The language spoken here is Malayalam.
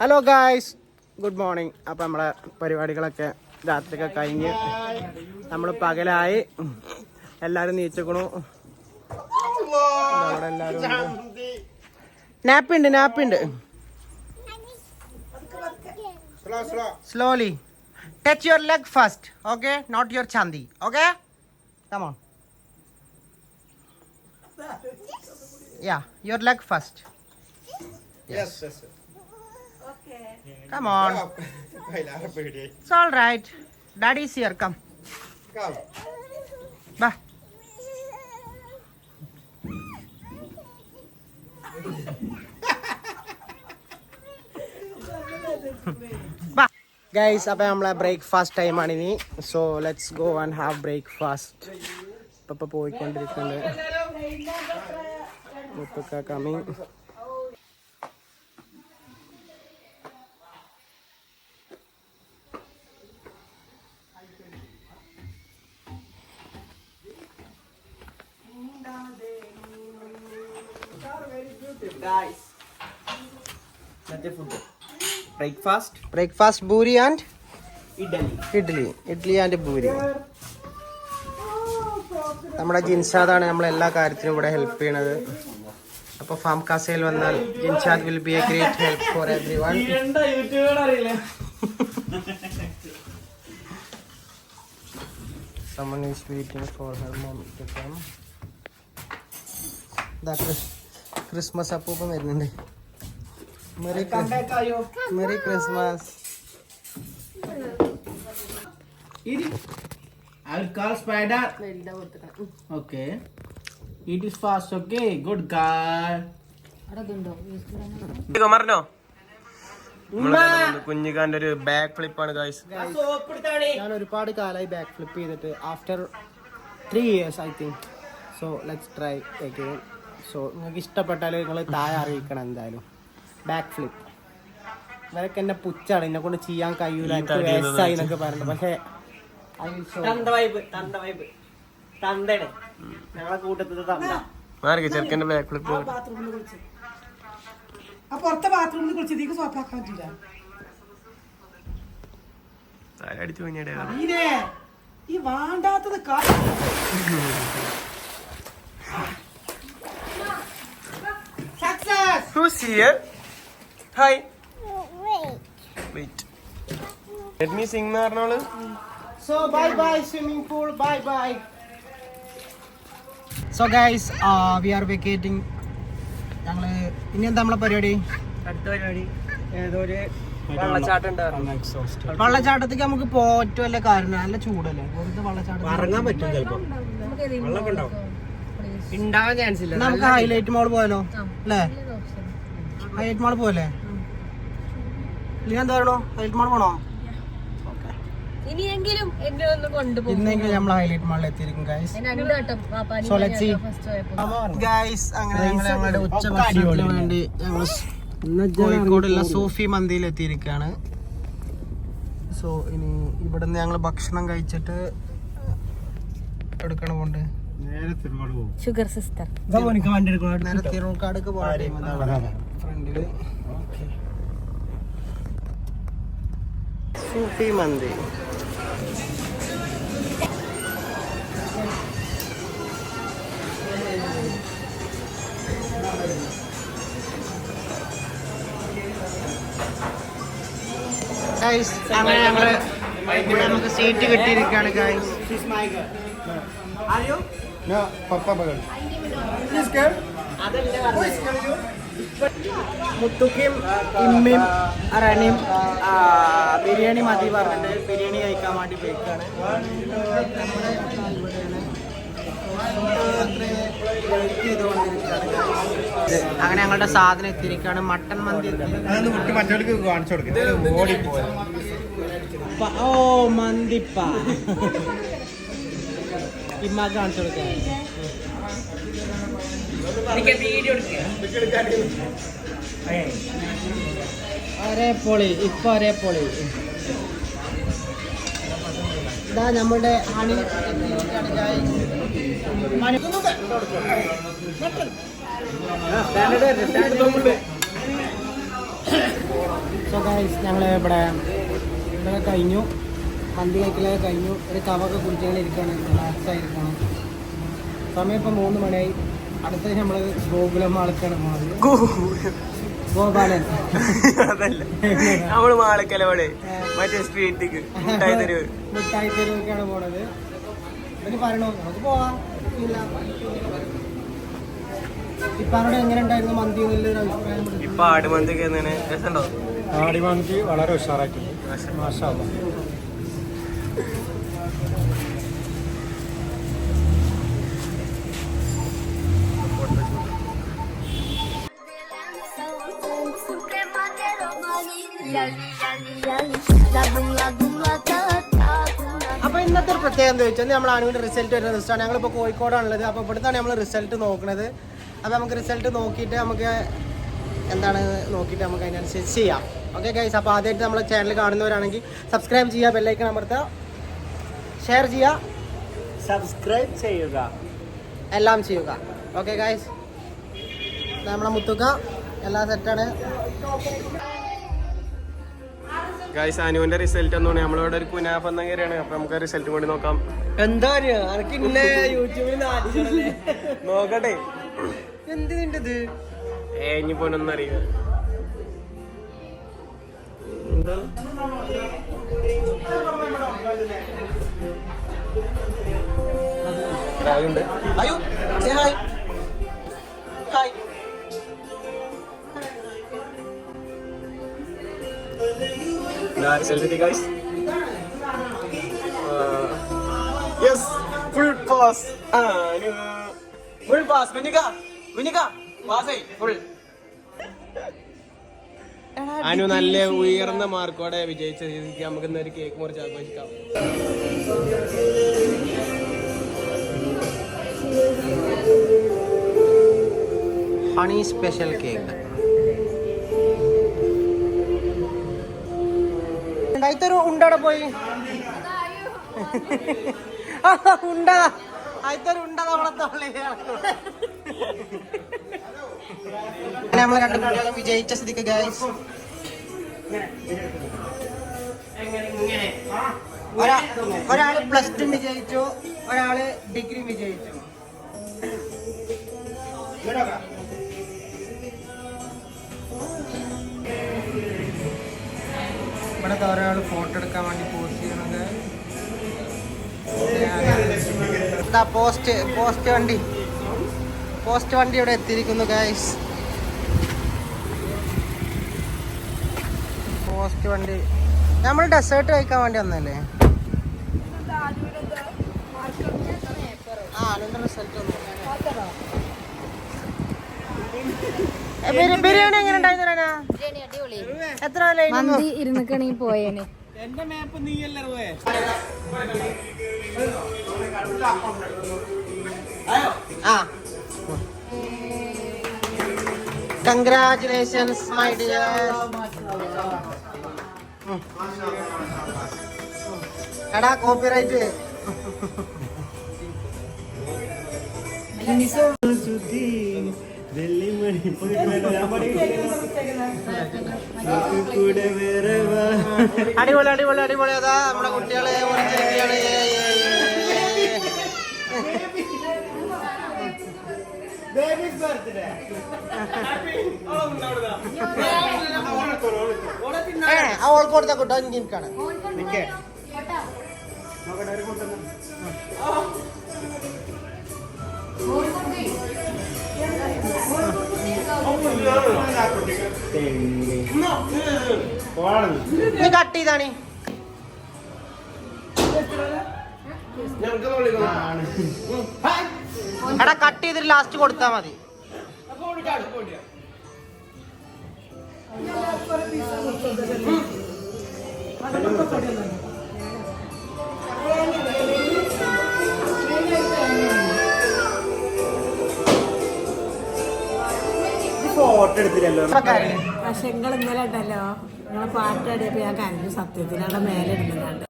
ഹലോ ഗായ്സ് ഗുഡ് മോർണിംഗ് അപ്പം നമ്മളെ പരിപാടികളൊക്കെ രാത്രിയൊക്കെ കഴിഞ്ഞ് നമ്മൾ പകലായി. എല്ലാവരും നീച്ചക്കണു. അവിടെ എല്ലാവരും നാപ്പുണ്ട് നാപ്പുണ്ട്. Slowly touch your leg first okay not your ചാന്തി okay come on yeah your leg first Come on. It's all right. Daddy's here. Come. Come. Bah. Guys അപ്പം നമ്മളെ ബ്രേക്ക്ഫാസ്റ്റ് ടൈമാണ് ഇനി so let's go and have breakfast ഇപ്പം പോയിക്കൊണ്ടിരിക്കുന്നുണ്ട് breakfast breakfast puri and idli idli. Idli and puri നമ്മുടെ ജിൻഷാദാണ് നമ്മൾ എല്ലാ കാര്യത്തിനും ഇവിടെ ഹെൽപ്പ് ചെയ്യണത്. അപ്പോൾ ഫാം കാസയിൽ വന്നാൽ Jinshad will be a great help for everyone someone is waiting for her mom to come. ദാ ക്രിസ് ക്രിസ്മസ് അപ്പൂപ്പം വരുന്നുണ്ട്. Maria Christmas. Christmas Eat it. I will call spider. Okay. It is fast, okay? Good girl. പറഞ്ഞോ കുഞ്ഞിക്കാന്റെ ഒരു ബാക്ക് ഫ്ലിപ്പ് ആണ് ഗൈസ് ഞാൻ ഒരുപാട് കാലമായി ബാക്ക് ഫ്ലിപ്പ് ചെയ്തിട്ട് after three years I think so let's try again so നിങ്ങൾക്ക് ഇഷ്ടപ്പെട്ടാൽ നിങ്ങൾ താഴെ അറിയിക്കണം എന്തായാലും ബാക്ക് ഫ്ലിപ്പ് ഇവരൊക്കെ എന്നെ പുച്ചാണ്. എന്നെ കൊണ്ട് ചെയ്യാൻ കഴിയൂല. എനിക്ക് വയസ്സായി എന്നൊക്കെ പറയുന്നത് പക്ഷേ ചെറുക്കന്റെ ബാക്ക് ഫ്ലിപ്പ് ആ പുറത്തെ ബാത്റൂമിൽ കുളിച്ച്. ഇതിക്ക് സോപ്പാക്കാൻ പറ്റില്ല അടിച്ചു ഈ വാണ്ടാത്തത് കാ success Who's here? Hi. Wait. Let me sing എന്ന് പറഞ്ഞോൾ so bye bye swimming pool bye bye so guys we are vacating ഞങ്ങൾ ഇനി എന്താ നമ്മളെ പരിപാടി? അടുത്ത പരിപാടി. ഏതോ ഒരു വെള്ളച്ചാട്ടത്തേക്ക് നമുക്ക് പോറ്റല്ലേ കാരണം നല്ല ചൂടല്ലേ? വെറുതെ വെള്ളച്ചാട്ടം ഇറങ്ങാൻ പറ്റും ചിലപ്പോ. ഉണ്ടാവാൻ ചാൻസ് ഇല്ല. നമുക്ക് ഹൈലൈറ്റ് മോൾ പോയാലോ? അല്ലേ? ഹൈലൈറ്റ് മോൾ പോലെ ഇനി എന്താ പറയണോ ഹൈലൈറ്റ് മോൾ പോണോ? ഇനിയെങ്കിലും എന്നെ ഒന്ന് കൊണ്ടുപോകും. ഇന്നെങ്കിലും നമ്മൾ ഹൈലൈറ്റ് മോളിൽ എത്തിയിരിക്കും ഗൈസ് ഞാൻ രണ്ടു വട്ടം പാപ്പാനി So, let's see. ഫസ്റ്റ് പോയപ്പോ. ഗൈസ് അങ്ങനെ ഞങ്ങൾ ഞങ്ങളുടെ ഉച്ച ഭക്ഷണത്തിന് വേണ്ടി ഞങ്ങൾ കോഴിക്കോടുള്ള സൂഫി മന്തിയിൽ എത്തിയിരിക്കുകയാണ്. സോ ഇനി ഇവിടുന്ന് ഞങ്ങൾ ഭക്ഷണം കഴിച്ചിട്ട് എടുക്കണ കൊണ്ട് ഷുഗർ സിസ്റ്റർ നേരെ തിരുവക്കാടേക്ക് പോകാൻ ടൈം ഫ്രണ്ടിൽ മന്തി. ഗൈസ് അങ്ങനെ ഞങ്ങൾ ഇവിടെ നമുക്ക് സീറ്റ് കിട്ടിയിരിക്കുകയാണ് ഗൈസ് മുത്തുക്കിയും ഇമ്മയും റണിയും ബിരിയാണി മതി പറഞ്ഞിട്ട് ബിരിയാണി കഴിക്കാൻ വേണ്ടി പോയിക്കാണ്. അങ്ങനെ ഞങ്ങളുടെ സാധനം എത്തിയിരിക്കുകയാണ്. മട്ടൺ മന്തി എത്തി. മറ്റവർക്ക് കാണിച്ചു കൊടുക്കും. ഓ മന്തിപ്പ. ഇമ്മ കാണിച്ചു കൊടുക്കാം. ഒരേ പൊളി ഇപ്പൊ ഒരേ പൊളി. ഇതാ നമ്മുടെ അണി സോ ഗൈസ് ഞങ്ങൾ ഇവിടെ ഇവിടെ കഴിഞ്ഞു. മന്തി കഴിക്കലൊക്കെ കഴിഞ്ഞു. ഒരു കവൊക്കെ കുടിച്ചിങ്ങനെ ഇരിക്കുകയാണ് റിലാക്സ് ആയിരിക്കണം സമയം ഇപ്പം മൂന്ന് മണിയായി. അടുത്ത നമ്മൾ ഗോകുലം മാളക്കാണ് പോകുന്നത് ഗോപാലൻ. അതല്ല. നമ്മൾ മാളക്കലവിടെ മറ്റേ സ്ട്രീറ്റിക്ക് മിഠായി തെരുവ് മിഠായി തെരുവൊക്കെയാണ് പോണത്. ഇവർ പറയണോ നമുക്ക് പോവാം. ഇല്ല ഇപ്പാനോട് എങ്ങനെ ഉണ്ടായിരുന്നു മന്തി എന്നുള്ളൊരു അഭിപ്രായം പറയൂ. ഇപ്പൊ ആടിമന്തി വളരെ ഉഷാറാക്കി മാഷാ അല്ലാ. Suprema de Romani, lali lali lali, labum labum latata. അപ്പൊ ഇന്നത്തെ ഒരു പ്രത്യേകത എന്താ വെച്ചാൽ നമ്മൾ ആണുവിന്റെ റിസൾട്ട് വരുന്ന ദിവസമാണ് ഞങ്ങളിപ്പോൾ കോഴിക്കോടാണുള്ളത് അപ്പോൾ ഇവിടുന്നാണ് നമ്മൾ റിസൾട്ട് നോക്കുന്നത് അപ്പോൾ നമുക്ക് റിസൾട്ട് നോക്കിയിട്ട് നമുക്ക് എന്താണ് നോക്കിയിട്ട് നമുക്ക് അതിനനുസരിച്ച് ചെയ്യാം ഓക്കെ ഗൈസ് അപ്പോൾ ആദ്യമായിട്ട് നമ്മളെ ചാനൽ കാണുന്നവരാണെങ്കിൽ സബ്സ്ക്രൈബ് ചെയ്യുക ബെല്ലൈക്കൺ അമർത്തുക ഷെയർ ചെയ്യുക സബ്സ്ക്രൈബ് ചെയ്യുക. എല്ലാം ചെയ്യുക. ഓക്കെ ഗൈസ് നമ്മളെ മുത്തുക്ക. എല്ലാം സെറ്റാണ് ഗായ്സ് അനുവിന്റെ റിസൾട്ട് എന്താണ് നമ്മളിവിടെ ഒരു കുനാഫ് എന്ന കയറിയാണ് അപ്പൊ നമുക്ക് റിസൾട്ട് കൂടി നോക്കാം. എന്താ യൂട്യൂബിൽ നോക്കട്ടെ. എന്തിനുണ്ടത് ഏ ഇനി പോനൊന്നും അറിയില്ല. ഉണ്ട് അയ്യോ hi hi result guys yes full pass full pass Vinika Vinika pass full Anu നല്ല ഉയർന്ന മാർക്കോടെ വിജയിച്ച രീതിക്ക് നമുക്ക് ഇന്നൊരു കേക്ക് മുറിച്ച് ആഘോഷിക്കാം. ഹണി സ്പെഷ്യൽ കേക്ക് ഇതൊരു ഉണ്ടവിടെ പോയി. ഉണ്ടാ അതൊരു ഉണ്ട നമ്മളെ തൊള്ളിലാണ് നമ്മൾ രണ്ടു കുട്ടികളും വിജയിച്ച സ്ഥിതിക്ക് ഗൈസ് ഒരാ ഒരാൾ പ്ലസ് ടു വിജയിച്ചു ഒരാൾ ഡിഗ്രി വിജയിച്ചു. ഇവിടെ ഒരാൾ ഫോട്ടോ എടുക്കാൻ വേണ്ടി പോസ്റ്റ് ചെയ്യണത് എന്താ പോസ്റ്റ് പോസ്റ്റ് വണ്ടി. പോസ്റ്റ് വണ്ടി ഇവിടെ എത്തിയിരിക്കുന്നു ഗൈസ് പോസ്റ്റ് വണ്ടി. നമ്മൾ ഡെസേർട്ട് കഴിക്കാൻ വേണ്ടി വന്നല്ലേ ആ അതിന്റെ റിസൾട്ട് വന്നു. ബിരിയാണി എങ്ങനെ ഉണ്ടായിരുന്നു എത്ര മന്തി പോയേനെ. എന്റെ മാപ്പ് നീയല്ലേ റോയെ? ആ. കൺഗ്രാചുലേഷൻസ് മൈ ഡിയർ എടാ കോപ്പിറൈറ്റ് അടിപൊളി അടിപൊളി അടിപൊളി. അതാ നമ്മുടെ കുട്ടികളെ ഓടിച്ചിരിക്കുകയാണ് ഏ, ഏ, ഏ, ഏ. ഏ, ആ ഓൾക്ക് കൊടുത്ത കുട്ടോ എനിക്ക് എനിക്കാണ് നിക്കേ നീ കട്ട് എടാ കട്ട് ചെയ്തിട്ട് ലാസ്റ്റ് കൊടുത്താ മതി. ഫോട്ടോ കാര്യം. പക്ഷെ നിങ്ങൾ ഇന്നലെ ഉണ്ടല്ലോ നിങ്ങളെ പാട്ടാടിയപ്പോ ഞാൻ കരഞ്ഞു. സത്യത്തിൽ അവിടെ മേലെ ഇടുന്നുണ്ട്.